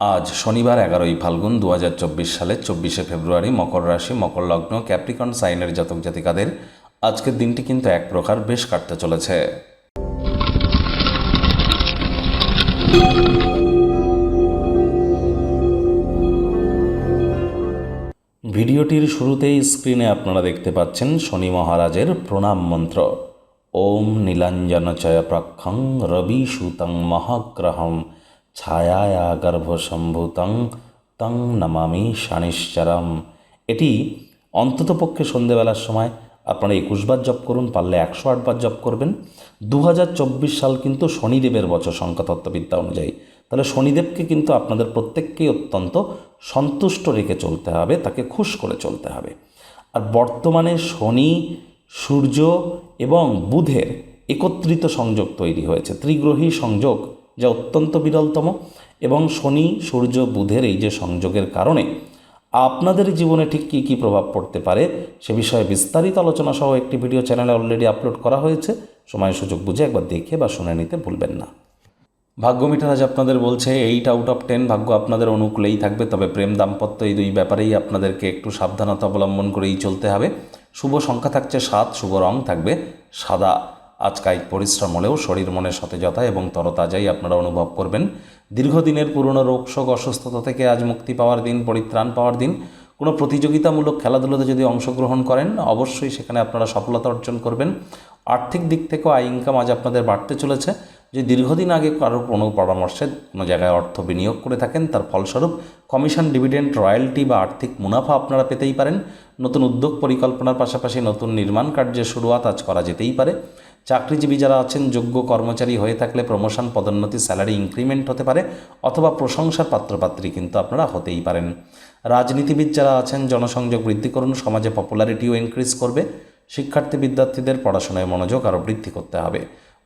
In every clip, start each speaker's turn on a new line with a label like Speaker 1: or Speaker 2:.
Speaker 1: আজ শনিবার এগারোই ফাল্গুন দু সালের চব্বিশে ফেব্রুয়ারি মকর রাশি, মকর লগ্ন, ক্যাপ্রিকন সাইনের জাতক জাতিকাদের আজকের দিনটি কিন্তু এক প্রকার বেশ কাটতে চলেছে। ভিডিওটির শুরুতেই স্ক্রিনে আপনারা দেখতে পাচ্ছেন শনি মহারাজের প্রণাম মন্ত্র। ওম নীলাঞ্জনচয় প্রক্ষং রবি সুতং মহাগ্রহম। ছায়ায়া গর্ভসম্ভূতং তং নমামি শানিশ্চরম এটি অন্ততপক্ষে সন্ধেবেলার সময় আপনারা একুশবার জপ করুন, পারলে একশো আটবার জপ করবেন। দু হাজার চব্বিশ সাল কিন্তু শনিদেবের বছর সংখ্যাতত্ত্ববিদ্যা অনুযায়ী। তাহলে শনিদেবকে কিন্তু আপনাদের প্রত্যেককেই অত্যন্ত সন্তুষ্ট রেখে চলতে হবে, তাকে খুশ করে চলতে হবে। আর বর্তমানে শনি, সূর্য এবং বুধের একত্রিত সংযোগ তৈরি হয়েছে। ত্রিগ্রহী সংযোগ যা অত্যন্ত বিরলতম এবং শনি, সূর্য, বুধের এই যে সংযোগের কারণে আপনাদের জীবনে ঠিক কী কী প্রভাব পড়তে পারে সে বিষয়ে বিস্তারিত আলোচনা সহ একটি ভিডিও চ্যানেলে অলরেডি আপলোড করা হয়েছে। সময় সুযোগ বুঝে একবার দেখে বা শুনে নিতে ভুলবেন না। ভাগ্য মিটার আজ আপনাদের বলছে, এইট আউট অফ টেন ভাগ্য আপনাদের অনুকূলেই থাকবে, তবে প্রেম দাম্পত্য এই দুই ব্যাপারেই আপনাদেরকে একটু সাবধানতা অবলম্বন করেই চলতে হবে। শুভ সংখ্যা থাকছে সাত, শুভ রং থাকবে সাদা। আজ কায়িক পরিশ্রম হলেও শরীর মনে সতেজতা এবং তরতাজাই আপনারা অনুভব করবেন। দীর্ঘদিনের পুরনো রোগ, শোক, অসুস্থতা থেকে আজ মুক্তি পাওয়ার দিন, পরিত্রাণ পাওয়ার দিন। কোনো প্রতিযোগিতামূলক খেলাধুলোতে যদি অংশগ্রহণ করেন, অবশ্যই সেখানে আপনারা সফলতা অর্জন করবেন। আর্থিক দিক থেকেও আয় ইনকাম আজ আপনাদের বাড়তে চলেছে। যে দীর্ঘদিন আগে কারোর কোনো পরামর্শে কোনো জায়গায় অর্থ বিনিয়োগ করে থাকেন, তার ফলস্বরূপ কমিশন, ডিভিডেন্ড, রয়্যালটি বা আর্থিক মুনাফা আপনারা পেতেই পারেন। নতুন উদ্যোগ পরিকল্পনার পাশাপাশি নতুন নির্মাণ কার্যের শুরুয়াত আজ করা যেতেই পারে। চাকরিজীবী যারা আছেন, যোগ্য কর্মচারী হয়ে থাকলে প্রমোশন পদোন্নতি স্যালারি ইনক্রিমেন্ট হতে পারে, অথবা প্রশংসার পাত্রপাত্রী কিন্তু আপনারা হতেই পারেন। রাজনীতিবিদ যারা আছেন, জনসংযোগ বৃদ্ধি করুন, সমাজে পপুলারিটিও ইনক্রিজ করবে। শিক্ষার্থী, বিদ্যার্থীদের পড়াশোনায় মনোযোগ আরও বৃদ্ধি করতে হবে।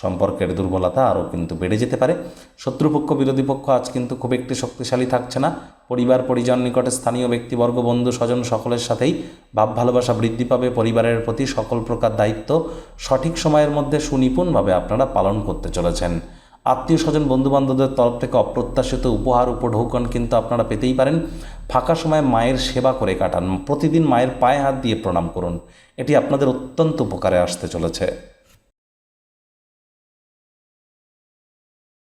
Speaker 1: সম্পর্কের দুর্বলতা আরও কিন্তু বেড়ে যেতে পারে। শত্রুপক্ষ, বিরোধী পক্ষ আজ কিন্তু খুব একটি শক্তিশালী থাকছে না। পরিবার, পরিজন নিকটে স্থানীয় ব্যক্তিবর্গ, বন্ধু, স্বজন সকলের সাথেই ভাব, ভালোবাসা বৃদ্ধি পাবে। পরিবারের প্রতি সকল প্রকার দায়িত্ব সঠিক সময়ের মধ্যে সুনিপুণভাবে আপনারা পালন করতে চলেছেন। আত্মীয় স্বজন, বন্ধুবান্ধবদের তরফ থেকে অপ্রত্যাশিত উপহার, উপঢৌকন কিন্তু আপনারা পেতেই পারেন। ফাঁকা সময় মায়ের সেবা করে কাটান। প্রতিদিন মায়ের পায়ে হাত দিয়ে প্রণাম করুন। এটি আপনাদের অত্যন্ত উপকারে আসতে চলেছে।